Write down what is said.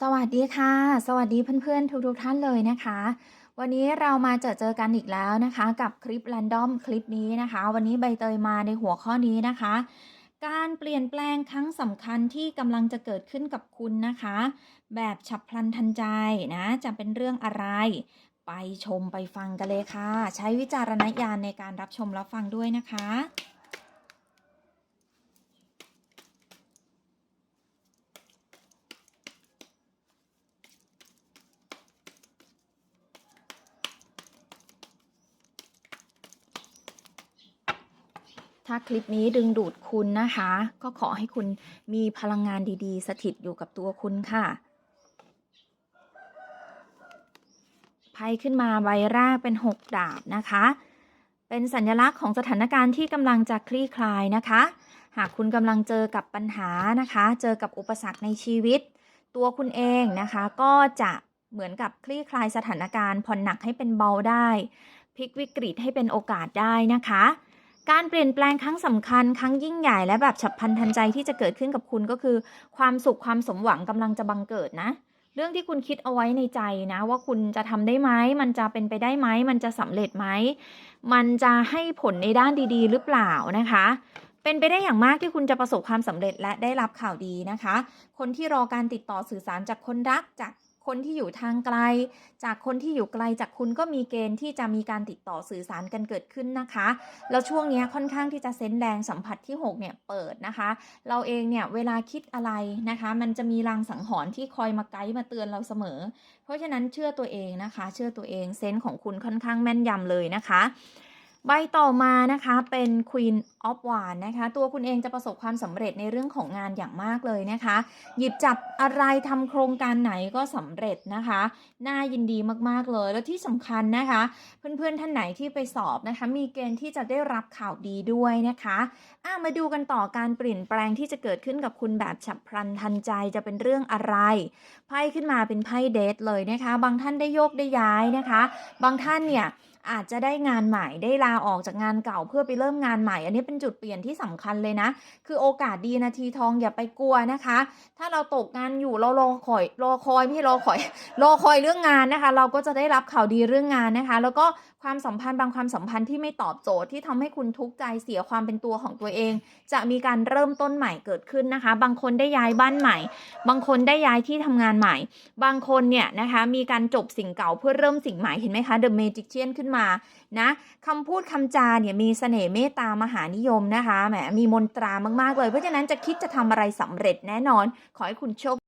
สวัสดีค่ะ สวัสดีเพื่อนๆ ทุกๆท่านเลยนะคะ วันนี้เรามาเจอเจอกันอีกแล้วนะคะ กับคลิป r รนดอมคลิปนี้นะคะ วันนี้ใบเตยมาในหัวข้อนี้นะคะ การเปลี่ยนแปลงครั้งสำคัญที่กำลังจะเกิดขึ้นกับคุณนะคะ แบบฉับพลันทันใจนะจะเป็นเรื่องอะไร ไปชมไปฟังกันเลยค่ะ ใช้วิจารณญาณในการรับชมรับฟังด้วยนะคะ ถ้าคลิปนี้ดึงดูดคุณนะคะ ก็ขอให้คุณมีพลังงานดีๆ สถิตอยู่กับตัวคุณค่ะไพ่ขึ้นมาใบแรกเป็น 6 ดาบนะคะ เป็นสัญลักษณ์ของสถานการณ์ที่กำลังจะคลี่คลายนะคะ หากคุณกำลังเจอกับปัญหานะคะ เจอกับอุปสรรคในชีวิต ตัวคุณเองนะคะ ก็จะเหมือนกับคลี่คลายสถานการณ์ผ่อนหนักให้เป็นเบาได้พลิกวิกฤตให้เป็นโอกาสได้นะคะ การเปลี่ยนแปลงครั้งสำคัญครั้งยิ่งใหญ่และแบบฉับพลันทันใจที่จะเกิดขึ้นกับคุณก็คือ ความสุขความสมหวังกำลังจะบังเกิดนะ เรื่องที่คุณคิดเอาไว้ในใจนะ ว่าคุณจะทำได้ไหมมันจะเป็นไปได้ไหมมันจะสำเร็จไหมมันจะให้ผลในด้านดี ๆ หรือเปล่านะคะ เป็นไปได้อย่างมากที่คุณจะประสบความสำเร็จและได้รับข่าวดีนะคะ คนที่รอการติดต่อสื่อสารจากคนรักจาก คนที่อยู่ทางไกล จากคนที่อยู่ไกลจากคุณก็มีเกณฑ์ที่จะมีการติดต่อสื่อสารกันเกิดขึ้นนะคะ แล้วช่วงนี้ค่อนข้างที่จะเซนแรงสัมผัสที่6เนี่ยเปิดนะคะ เราเองเนี่ยเวลาคิดอะไรนะคะ มันจะมีรางสังหรณ์ที่คอยมาไกด์มาเตือนเราเสมอ เพราะฉะนั้นเชื่อตัวเองนะคะ เชื่อตัวเองเซนส์ของคุณค่อนข้างแม่นยำเลยนะคะ ใบต่อมานะคะเป็น Queen of w a n d นะคะ ตัวคุณเองจะประสบความสำเร็จในเรื่องของงานอย่างมากเลยนะคะ หยิบจับอะไรทำโครงการไหนก็สำเร็จนะคะ น่ายินดีมากๆเลย แล้วที่สำคัญนะคะ เพื่อนๆท่านไหนที่ไปสอบนะคะ มีเกณฑ์ที่จะได้รับข่าวดีด้วยนะคะอะมาดูกันต่อการเปลี่ยนแปลงที่จะเกิดขึ้นกับคุณแบบฉับพลันทันใจจะเป็นเรื่องอะไรไพ่ขึ้นมาเป็นไพ่เดทเลยนะคะ บางท่านได้โยกได้ย้ายนะคะ บางท่านเนี่ย อาจจะได้งานใหม่ได้ลาออกจากงานเก่าเพื่อไปเริ่มงานใหม่ อันนี้เป็นจุดเปลี่ยนที่สำคัญเลยนะ คือโอกาสดีนาทีทองอย่าไปกลัวนะคะ ถ้าเราตกงานอยู่เรารอคอยรอคอยไม่ใช่รอคอยรอคอยเรื่องงานนะคะ เราก็จะได้รับข่าวดีเรื่องงานนะคะ แล้วก็ความสัมพันธ์บางความสัมพันธ์ที่ไม่ตอบโจทย์ที่ทำให้คุณทุกข์ใจเสียความเป็นตัวของตัวเอง จะมีการเริ่มต้นใหม่เกิดขึ้นนะคะ บางคนได้ย้ายบ้านใหม่ บางคนได้ย้ายที่ทำงานใหม่ บางคนเนี่ยนะคะมีการจบสิ่งเก่าเพื่อเริ่มสิ่งใหม่เห็นไหมคะ The Magician ขึ้นมานะคำพูดคำจาเนี่ยมีเสน่ห์เมตตามหานิยมนะคะแหมมีมนตรามากๆเลย เพราะฉะนั้นจะคิดจะทำอะไรสำเร็จแน่นอน ขอให้คุณโชค